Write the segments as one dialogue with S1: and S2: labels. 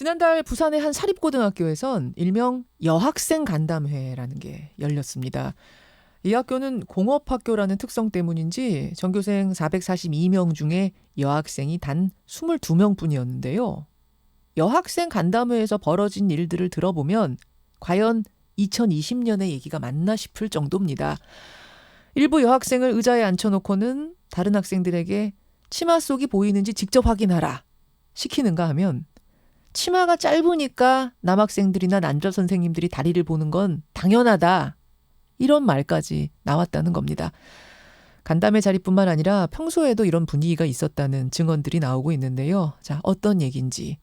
S1: 지난달 부산의 한 사립고등학교에선 일명 여학생 간담회라는 게 열렸습니다. 이 학교는 공업학교라는 특성 때문인지 전교생 442명 중에 여학생이 단 22명 뿐이었는데요. 여학생 간담회에서 벌어진 일들을 들어보면 과연 2020년의 얘기가 맞나 싶을 정도입니다. 일부 여학생을 의자에 앉혀놓고는 다른 학생들에게 치마 속이 보이는지 직접 확인하라 시키는가 하면 치마가 짧으니까 남학생들이나 남자 선생님들이 다리를 보는 건 당연하다. 이런 말까지 나왔다는 겁니다. 간담회 자리뿐만 아니라 평소에도 이런 분위기가 있었다는 증언들이 나오고 있는데요. 자, 어떤 얘기인지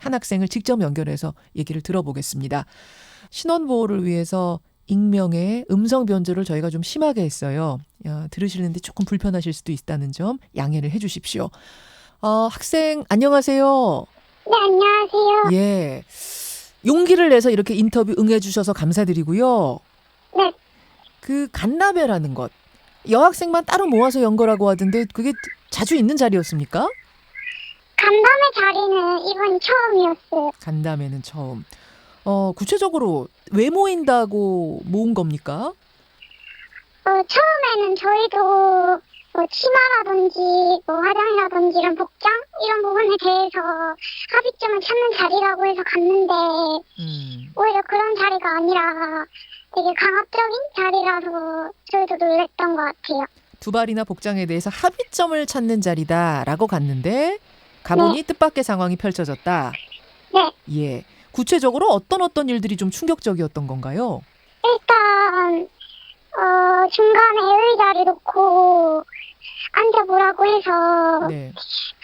S1: 한 학생을 직접 연결해서 얘기를 들어보겠습니다. 신원 보호를 위해서 익명의 음성 변조를 저희가 좀 심하게 했어요. 야, 들으시는데 조금 불편하실 수도 있다는 점 양해를 해 주십시오. 어, 학생 안녕하세요.
S2: 네, 안녕하세요.
S1: 예. 용기를 내서 이렇게 인터뷰 응해 주셔서 감사드리고요.
S2: 네.
S1: 그 간담회라는 것. 여학생만 따로 모아서 연 거라고 하던데 그게 자주 있는 자리였습니까?
S2: 간담회 자리는 이번 처음이었어요.
S1: 간담회는 처음. 어, 구체적으로 왜 모인다고 모은 겁니까?
S2: 어, 처음에는 저희도 뭐 치마라든지 뭐 화장이라든지 이런 복장 이런 부분에 대해서 합의점을 찾는 자리라고 해서 갔는데
S1: 음.
S2: 오히려 그런 자리가 아니라 되게 강압적인 자리라서 저희도 놀랬던 것 같아요.
S1: 두발이나 복장에 대해서 합의점을 찾는 자리다라고 갔는데 가보니 뜻밖의 상황이 펼쳐졌다.
S2: 네,
S1: 예. 구체적으로 어떤 어떤 일들이 좀 충격적이었던 건가요?
S2: 일단 어, 중간에 의자를 놓고 앉아보라고 해서
S1: 네.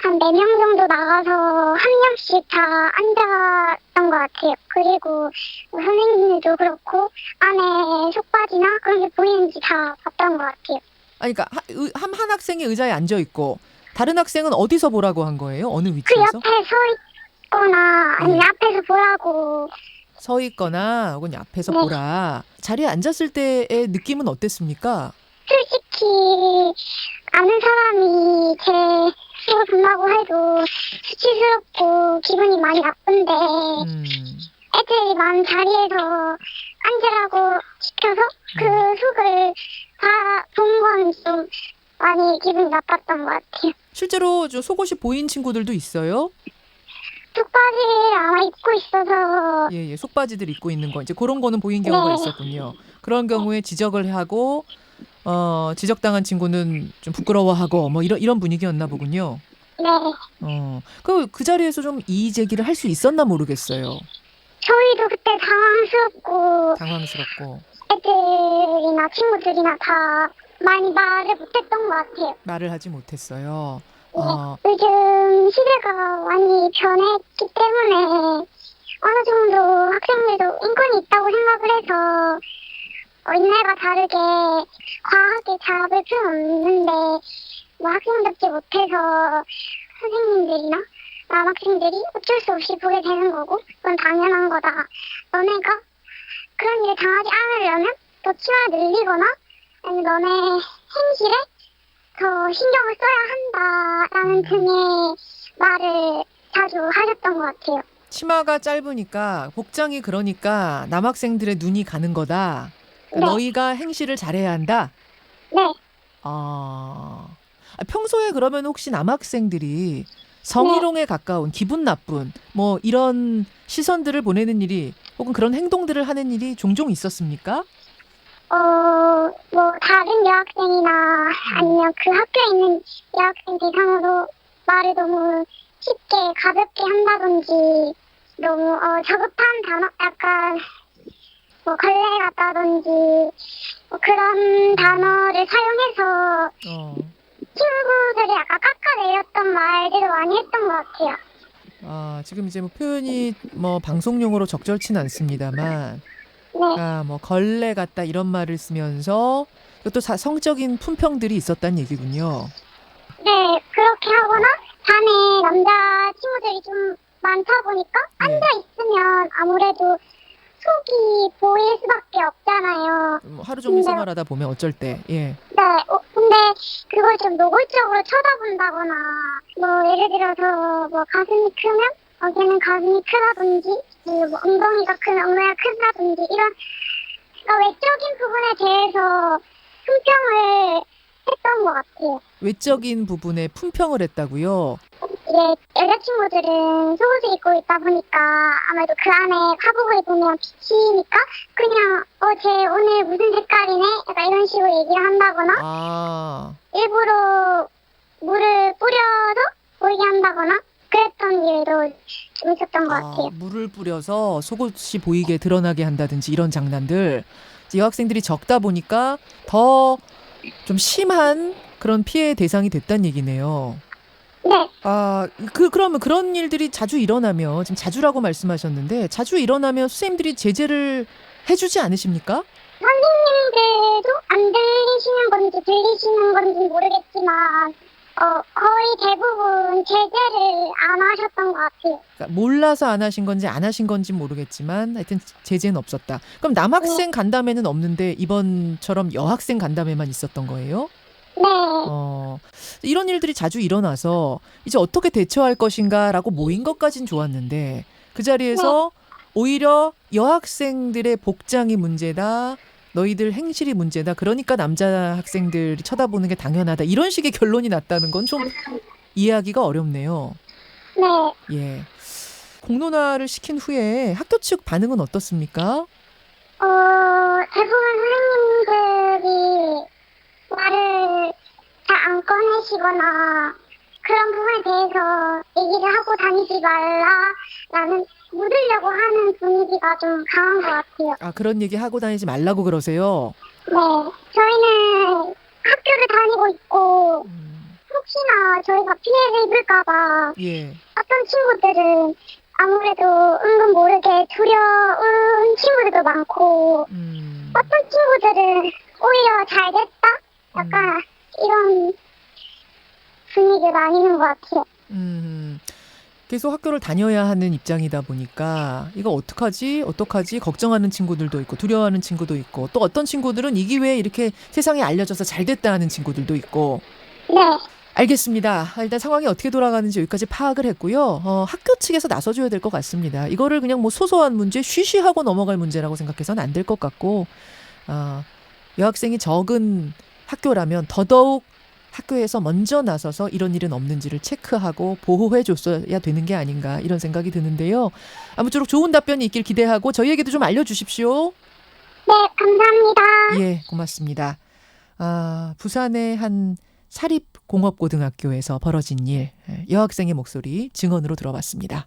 S2: 한 네 명 정도 나가서 한 명씩 다 앉았던 것 같아요. 그리고 뭐 선생님들도 그렇고 안에 속바지나 그런 게 보이는지 다 봤던 것 같아요.
S1: 아니 그러니까 한, 한 학생이 의자에 앉아 있고 다른 학생은 어디서 보라고 한 거예요? 어느
S2: 그
S1: 위치에서?
S2: 옆에 서 있거나 아니면
S1: 네.
S2: 앞에서 보라고
S1: 서 있거나 혹은 앞에서
S2: 네.
S1: 보라. 자리에 앉았을 때의 느낌은 어땠습니까?
S2: 솔직히 아는 사람이 제 수업을 본다고 해도 수치스럽고 기분이 많이 나쁜데
S1: 음.
S2: 애들이 많은 자리에서 앉으라고 시켜서 그
S1: 음.
S2: 속을 다 본 건 좀 많이 기분이 나빴던 것 같아요.
S1: 실제로 저 속옷이 보인 친구들도 있어요.
S2: 속바지를 아마 입고 있어서
S1: 예, 예. 속바지들 입고 있는 거 이제 그런 거는 보인 경우가
S2: 네.
S1: 있었군요. 그런 경우에 지적을 하고 어, 지적당한 친구는 좀 부끄러워하고 뭐 이런 이런 분위기였나 보군요.
S2: 네
S1: 어. 그, 그 자리에서 좀 이의 제기를 할 수 있었나 모르겠어요.
S2: 저희도 그때 당황스럽고
S1: 당황스럽고
S2: 애들이나 친구들이나 다 많이 말을 못했던 것 같아요.
S1: 말을 하지 못했어요. 어,
S2: 요즘 시대가 많이 변했기 때문에 어느 정도 학생들도 인권이 있다고 생각을 해서 어, 옛날과 다르게 과하게 잡을 필요는 없는데 뭐 학생답지 못해서 선생님들이나 남학생들이 어쩔 수 없이 보게 되는 거고 그건 당연한 거다. 너네가 그런 일을 당하지 않으려면 더 치마를 늘리거나 아니면 너네 행실에 더 신경을 써야 한다라는 등의 말을 자주 하셨던 것 같아요.
S1: 치마가 짧으니까 복장이 그러니까 남학생들의 눈이 가는 거다.
S2: 네.
S1: 너희가 행실을 잘해야 한다.
S2: 네,
S1: 아, 아, 평소에 그러면 혹시 남학생들이 성희롱에 가까운 기분 나쁜 뭐 이런 시선들을 보내는 일이 혹은 그런 행동들을 하는 일이 종종 있었습니까?
S2: 어, 뭐 다른 여학생이나 아니면 그 학교에 있는 여학생 대상으로 말을 너무 쉽게 가볍게 한다든지 너무 어, 저급한 단어 약간 뭐 걸레 같다든지 뭐 그런 단어를 사용해서
S1: 어.
S2: 친구들이 약간 깎아내렸던 말들을 많이 했던 것 같아요.
S1: 아, 지금 이제 뭐 표현이 뭐 방송용으로 적절치는 않습니다만
S2: 네.
S1: 아, 뭐 걸레 같다 이런 말을 쓰면서 또 사- 성적인 품평들이 있었다는 얘기군요.
S2: 네, 그렇게 하거나 반에 남자 친구들이 좀 많다 보니까
S1: 네.
S2: 앉아 있으면 아무래도 속이 보일 수밖에 없잖아요.
S1: 뭐 하루 종일
S2: 근데-
S1: 생활하다 보면 어쩔 때 예.
S2: 네, 어, 근데 그걸 좀 노골적으로 쳐다본다거나 뭐 예를 들어서 뭐 가슴이 크면 어, 걔는 가슴이 크다든지, 뭐 엉덩이가 큰 엉덩이가 크다든지, 이런, 그러니까 외적인 부분에 대해서 품평을 했던 것 같아요.
S1: 외적인 부분에 품평을 했다고요.
S2: 이게 여자친구들은 속옷을 입고 있다 보니까 아무래도 그 안에 화복을 입으면 비치니까 그냥 어 쟤 오늘 무슨 색깔이네 약간 이런 식으로 얘기를 한다거나
S1: 아,
S2: 일부러 물을 뿌려서 보이게 한다거나 그랬던 일도 좀 있었던 것
S1: 아,
S2: 같아요.
S1: 물을 뿌려서 속옷이 보이게 드러나게 한다든지 이런 장난들 여학생들이 적다 보니까 더 좀 심한 그런 피해 대상이 됐다는 얘기네요.
S2: 네,
S1: 아, 그 그러면 그런 일들이 자주 일어나면 지금 자주라고 말씀하셨는데 자주 일어나면 선생님들이 제재를 해주지 않으십니까?
S2: 선생님들도 안 들리시는 건지 들리시는 건지 모르겠지만 어 거의 대부분 제재를 안 하셨던 것 같아요.
S1: 그러니까 몰라서 안 하신 건지 안 하신 건지 모르겠지만 하여튼 제재는 없었다. 그럼 남학생 간담회는 없는데 이번처럼 여학생 간담회만 있었던 거예요?
S2: 네.
S1: 어, 이런 일들이 자주 일어나서 이제 어떻게 대처할 것인가라고 모인 것까진 좋았는데 그 자리에서 오히려 여학생들의 복장이 문제다. 너희들 행실이 문제다. 그러니까 남자 학생들이 쳐다보는 게 당연하다. 이런 식의 결론이 났다는 건 좀 이해하기가 어렵네요.
S2: 네.
S1: 예. 공론화를 시킨 후에 학교 측 반응은 어떻습니까?
S2: 어, 대부분 선생님들이 말을 잘안 꺼내시거나 그런 부분에 대해서 얘기를 하고 다니지 말라라는 묻으려고 하는 분위기가 좀 강한 것 같아요.
S1: 아, 그런 얘기 하고 다니지 말라고 그러세요.
S2: 네. 저희는 학교를 다니고 있고
S1: 음,
S2: 혹시나 저희가 피해를 입을까봐
S1: 예.
S2: 어떤 친구들은 아무래도 은근 모르게 두려운 친구들도 많고
S1: 음.
S2: 어떤 친구들은 오히려 잘 됐다? 약간 이런 분위기가 나뉘는 것 같아요.
S1: 음, 계속 학교를 다녀야 하는 입장이다 보니까 이거 어떡하지? 어떡하지? 걱정하는 친구들도 있고 두려워하는 친구도 있고 또 어떤 친구들은 이 기회에 이렇게 세상에 알려져서 잘 됐다 하는 친구들도 있고
S2: 네,
S1: 알겠습니다. 일단 상황이 어떻게 돌아가는지 여기까지 파악을 했고요. 어, 학교 측에서 나서줘야 될 것 같습니다. 이거를 그냥 뭐 소소한 문제, 쉬쉬하고 넘어갈 문제라고 생각해서는 안 될 것 같고, 아, 여학생이 적은 학교라면 더더욱 학교에서 먼저 나서서 이런 일은 없는지를 체크하고 보호해 줬어야 되는 게 아닌가 이런 생각이 드는데요. 아무쪼록 좋은 답변이 있길 기대하고 저희에게도 좀 알려주십시오.
S2: 네, 감사합니다.
S1: 예, 고맙습니다. 아, 부산의 한 사립 공업고등학교에서 벌어진 일, 예, 여학생의 목소리 증언으로 들어봤습니다.